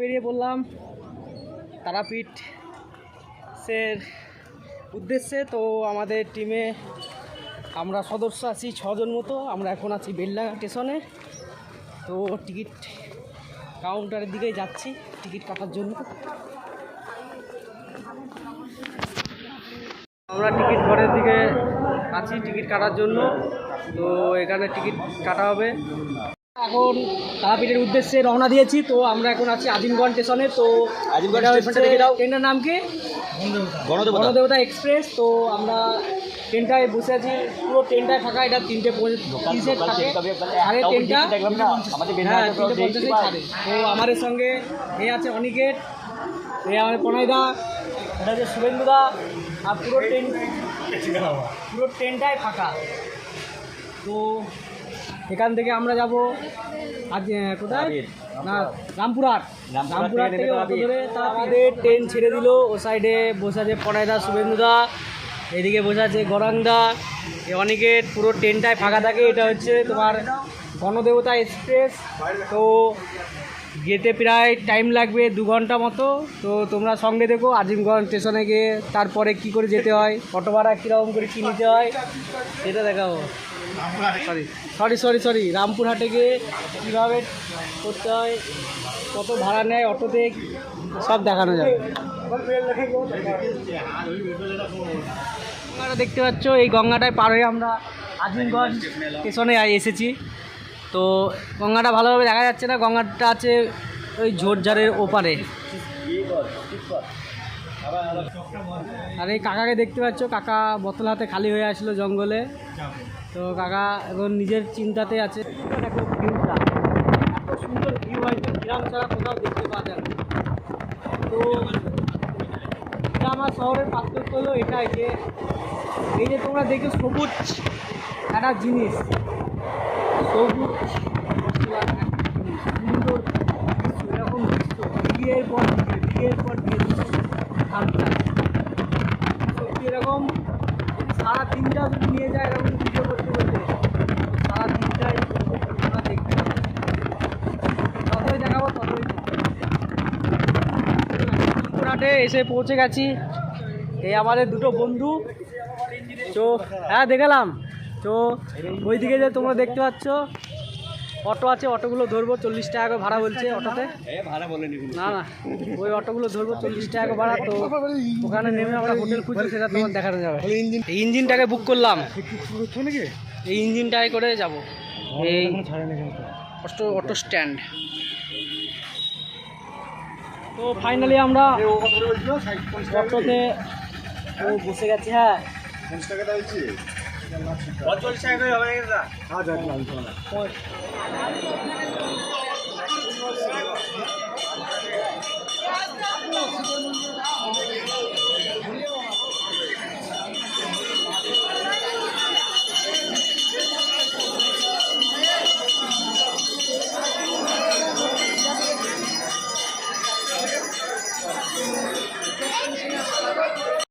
বেরিয়ে পড়লাম তারাপীঠ সের উদ্দেশ্যে। তো আমাদের টিমে আমরা সদস্য আছি ছজন মতো। আমরা এখন আছি বেল্লা স্টেশনে। তো টিকিট কাউন্টারের দিকে যাচ্ছি টিকিট কাটার জন্য। আমরা টিকিট ঘরের দিকে আছি টিকিট কাটার জন্য। তো এখানে টিকিট কাটা হবে। এখন তারাপীঠের উদ্দেশ্যে রওনা দিয়েছি তো আমরা এখন আছি আজিমগঞ্জ স্টেশনে তো আজিমগঞ্জ এটা স্টেশনটা দেখে দাও। ট্রেনটার নাম কি? গণদেবতা গণদেবতা এক্সপ্রেস তো আমরা ট্রেনটায় বসে আছি পুরো ট্রেনটায় ফাঁকা এটা তিনটে থাকে সাড়ে হ্যাঁ তিনটে পঞ্চাশে ছাড়ে তো আমাদের সঙ্গে এ আছে অনিকেট এ আমাদের প্রণয়দা এটা হচ্ছে শুভেন্দুদা আর পুরো ট্রেন পুরো ট্রেনটাই ফাঁকা। তো এখান থেকে আমরা যাব আজ কোথায়? না রামপুরহাট রামপুরহাট থেকে অটো ধরে তারপরে ট্রেন ছেড়ে দিল। ও সাইডে বসে আছে প্রণয়দা শুভেন্দুদা। এদিকে বসে আছে গরাংদা এ অনেকের পুরো ট্রেনটায় ফাঁকা থাকে। এটা হচ্ছে তোমার গণদেবতা এক্সপ্রেস তো যেতে প্রায় টাইম লাগবে দু ঘণ্টা মতো। তো তোমরা সঙ্গে দেখো আজিমগঞ্জ স্টেশনে গিয়ে তারপরে কি করে যেতে হয় অটো ভাড়া কীরকম করে কী নিতে হয় সেটা দেখাবো। সরি সরি সরি সরি রামপুরহাটে গিয়ে কীভাবে করতে হয়, কত ভাড়া নেয়, অটোতে সব দেখানো যাবে। আপনারা দেখতে পাচ্ছ, এই গঙ্গাটায় পার হয়ে আমরা আজিমগঞ্জ স্টেশনে এসেছি। তো গঙ্গাটা ভালোভাবে দেখা যাচ্ছে না, গঙ্গাটা আছে ওই ঝোরঝারের ওপারে। আর এই কাকাকে দেখতে পাচ্ছ, কাকা বোতল হাতে খালি হয়ে আসলো জঙ্গলে। তো কাকা এখন নিজের চিন্তাতে আছে। গ্রাম ছাড়া তো গ্রাম শহরের পার্থক্য হলো এটাই যে, এই যে তোমরা দেখো সবুজ একটা জিনিস। সবুজ সুন্দর এরকম দৃশ্য। বিয়ের পর বিয়ে, বিয়ের পর বিয়ে। এরকম সারা দিনটা যদি নিয়ে যায় এরকম ভিডিও করতে করতে, সারা দিনটাই পাবে। দেখাবো ততই রামপুরহাটে এসে পৌঁছে গেছি। এই আমাদের দুটো বন্ধু। তো হ্যাঁ দেখালাম। তো, ওইদিকে যে তোমরা দেখতে পাচ্ছ অটো আছে অটোগুলো ধরবো চল্লিশ টাকা করে ভাড়া বলছে অটোতে। না না ওই অটোগুলো ধরবো চল্লিশ টাকা করে ভাড়া তো ওখানে নেমে আমরা হোটেল খুঁজছি সেটা তোমার দেখানো যাবে। এই ইঞ্জিনটাকে বুক করলাম। এই ইঞ্জিনটাই করে যাব। এই অটো অটো স্ট্যান্ড তো ফাইনালি আমরা অটোতে বসে গেছে হ্যাঁ। আচ্ছা